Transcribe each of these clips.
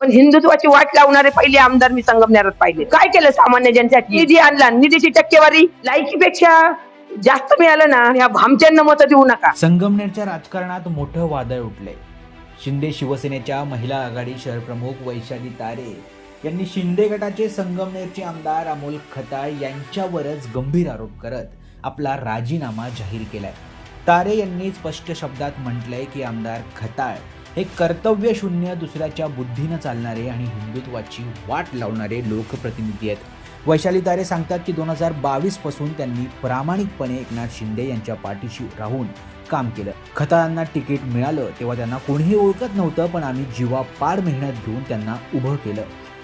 पण हिंदुत्वाची वाट लावणारे पहिले आमदार मी संगमनेरात पाहिले. काय केलं सामान्य जनतेसाठी? निधी आणला. निधीची टक्केवारी लायकीपेक्षा जास्त मिळालं ना या भामच्यांना मत देऊ नका. संगमनेरच्या राजकारणात मोठं वादळ उठलंय. शिंदे शिवसेनेच्या महिला आघाडी शहरप्रमुख वैशाली तारे यांनी शिंदे गटाचे संगमनेरचे आमदार अमोल खताळ यांच्यावरच गंभीर आरोप करत आपला राजीनामा जाहीर केलाय. तारे यांनी स्पष्ट शब्दात म्हटलंय की आमदार खताळ हे कर्तव्यशून्य दुसऱ्याच्या बुद्धीनं चालणारे आणि हिंदुत्वाची वाट लावणारे लोकप्रतिनिधी आहेत. वैशाली तारे सांगतात की दोन हजार बावीसपासून त्यांनी प्रामाणिकपणे एकनाथ शिंदे यांच्या पाठीशी राहून काम केलं. खताळांना तिकीट मिळालं तेव्हा त्यांना कोणीही ओळखत नव्हतं पण आम्ही जीवापाड मेहनत घेऊन त्यांना उभं केलं.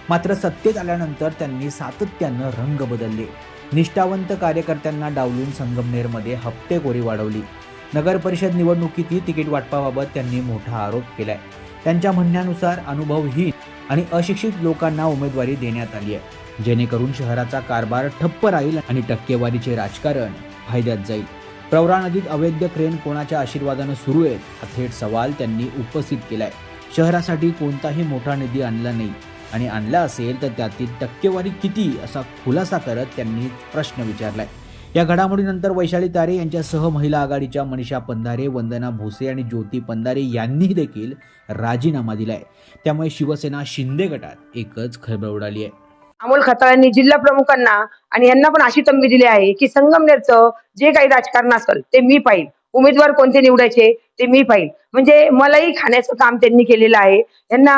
मात्र सत्तेत आल्यानंतर त्यांनी सातत्यानं रंग बदलले. निष्ठावंत कार्यकर्त्यांना डावलून संगमनेरमध्ये हप्तेखोरी वाढवली. नगर परिषद निवडणुकीतही तिकीट वाटपाबाबत त्यांनी मोठा आरोप केलाय. त्यांच्या म्हणण्यानुसार अनुभवहीन आणि अशिक्षित लोकांना उमेदवारी देण्यात आली आहे. जेणेकरून शहराचा कारभार ठप्प राहील आणि टक्केवारीचे राजकारण फायद्यात जाईल. प्रवरा नदीत अवैध क्रेन कोणाच्या आशीर्वादानं सुरू आहेत हा थेट सवाल त्यांनी उपस्थित केलाय. शहरासाठी कोणताही मोठा निधी आणला नाही आणि आणला असेल तर त्यातील टक्केवारी किती असा खुलासा करत त्यांनी प्रश्न विचारलाय. या घडामोडीनंतर वैशाली तारे यांच्यासह महिला आघाडीच्या मनीषा पंधारे वंदना भोसे आणि ज्योती पंधारे यांनी देखील राजीनामा दिलाय. त्यामुळे शिवसेना शिंदे गटात एकच खळबळ उडाली आहे. अमोल खताळांनी जिल्हा प्रमुखांना आणि यांना पण अशी तंबी दिली आहे की संगमनेरचं जे काही राजकारण असेल ते मी पाहिल उमेदवार कोणते निवडायचे ते मी पाहिल म्हणजे मलाही खाण्याचं काम त्यांनी केलेलं आहे. यांना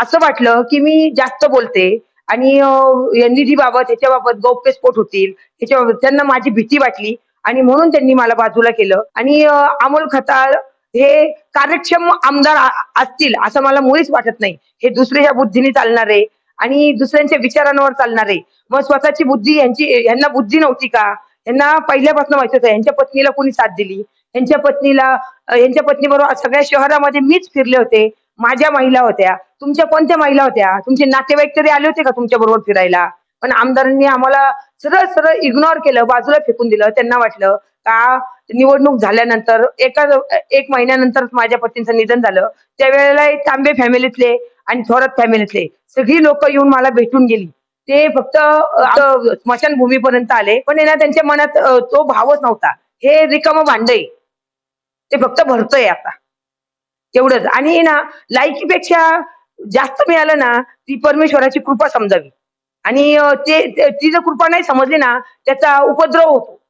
असं वाटलं की मी जास्त बोलते. आणि या निधीबाबत ह्याच्याबाबत गौप्यस्फोट होतील ह्याच्याबाबत त्यांना माझी भीती वाटली आणि म्हणून त्यांनी मला बाजूला केलं. आणि अमोल खताळ हे कार्यक्षम आमदार असतील असं मला मुळीच वाटत नाही. हे दुसऱ्याच्या बुद्धीने चालणारे आणि दुसऱ्यांच्या विचारांवर चालणारे. मग स्वतःची बुद्धी यांची यांना बुद्धी नव्हती का? यांना पहिल्यापासून माहिती होतं यांच्या पत्नीला कोणी साथ दिली? यांच्या पत्नीला यांच्या पत्नीबरोबर सगळ्या शहरामध्ये मीच फिरले होते. माझ्या महिला होत्या तुमच्या कोणत्या महिला होत्या? तुमचे नातेवाईक तरी आले होते का तुमच्या बरोबर फिरायला? पण आमदारांनी आम्हाला सरळ सरळ इग्नोर केलं बाजूला फेकून दिलं. त्यांना वाटलं का निवडणूक झाल्यानंतर एका एक महिन्यानंतर माझ्या पतींचं निधन झालं. त्यावेळेला तांबे फॅमिलीतले आणि थोरात फॅमिलीतले सगळी लोक येऊन मला भेटून गेली. ते फक्त स्मशानभूमीपर्यंत आले. पण आहे ना त्यांच्या मनात तो भावच नव्हता. हे रिकाम भांडय ते फक्त भरतोय आता. तेवढंच आणि ना लायकीपेक्षा जास्त मिळालं ना ती परमेश्वराची कृपा समजावी. आणि ते ते- ती जर कृपा नाही समजली ना त्याचा उपद्रव होतो.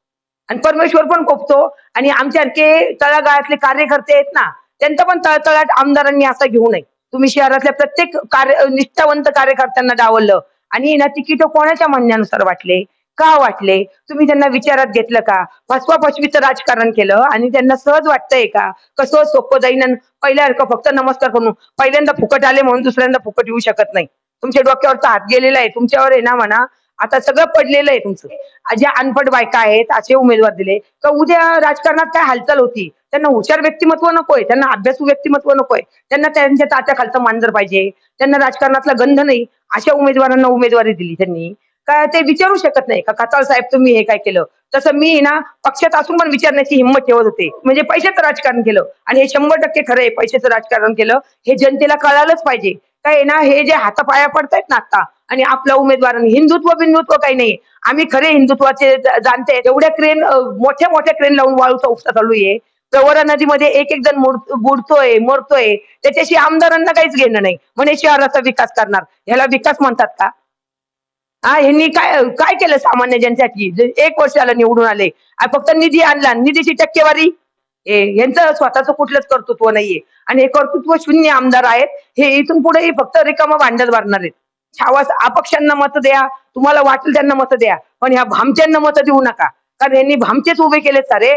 आणि परमेश्वर पण कोपतो. आणि आमच्यासारखे तळागाळातले कार्यकर्ते आहेत ना त्यांचा पण तळतळाट आमदारांनी असा घेऊ नये. तुम्ही शहरातल्या प्रत्येक कार्य निष्ठावंत कार्यकर्त्यांना डावललं. आणि ना तिकीट कोणाच्या म्हणण्यानुसार वाटले? का वाटले? तुम्ही त्यांना विचारात घेतलं का? फसवा फसवीचं राजकारण केलं आणि त्यांना सहज वाटतंय का? कसं सोपं जाईन पहिल्यासारखं फक्त नमस्कार करून पहिल्यांदा फुकट आले म्हणून दुसऱ्यांदा फुकट येऊ शकत नाही. तुमच्या डोक्यावरचा हात गेलेला आहे. तुमच्यावर आहे ना म्हणा. आता सगळं पडलेलं आहे तुमचं. ज्या अनपढ बायका आहेत असे उमेदवार दिले. का उद्या राजकारणात काय हालचाल होती? त्यांना हुशार व्यक्तिमत्व नकोय. त्यांना अभ्यासू व्यक्तिमत्व नकोय. त्यांना त्यांच्या तात्या खालचं मांजर पाहिजे. त्यांना राजकारणातला गंध नाही. अशा उमेदवारांना उमेदवारी दिली त्यांनी. काय ते विचारू शकत नाही? का खताळ साहेब तुम्ही हे काय केलं? तसं मी ना पक्षात असून पण विचारण्याची हिंमत ठेवत होते. म्हणजे पैशाचं राजकारण केलं. आणि हे शंभर टक्के खरं आहे पैशाचं राजकारण केलं. हे जनतेला कळालंच पाहिजे. काय आहे ना हे जे हातापाया पडतायत ना आता आणि आपला उमेदवार हिंदुत्व बिंदुत्व काही नाही. आम्ही खरे हिंदुत्वाचे जाणते. एवढ्या क्रेन मोठ्या मोठ्या क्रेन लावून वाळूचा उपसा चालू आहे. प्रवरा नदीमध्ये एक एक जण बुडतोय मरतोय. त्याच्याशी आमदारांना काहीच घेणं नाही. म्हणे शहराचा विकास करणार. ह्याला विकास म्हणतात का? हा ह्यांनी काय काय केलं सामान्य जनतेसाठी? जे एक वर्षाला निवडून आले. फक्त निधी आणला. निधीची टक्केवारी? यांचं स्वतःच कुठलंच कर्तृत्व नाहीये. आणि हे कर्तृत्व शून्य आमदार आहेत. हे इथून पुढे फक्त रिकामं भांडत भरणार आहेत. छावास अपक्षांना मत द्या. तुम्हाला वाटेल त्यांना मत द्या. पण ह्या भामच्यांना मत देऊ नका. कारण यांनी भामचेच उभे केले सारे.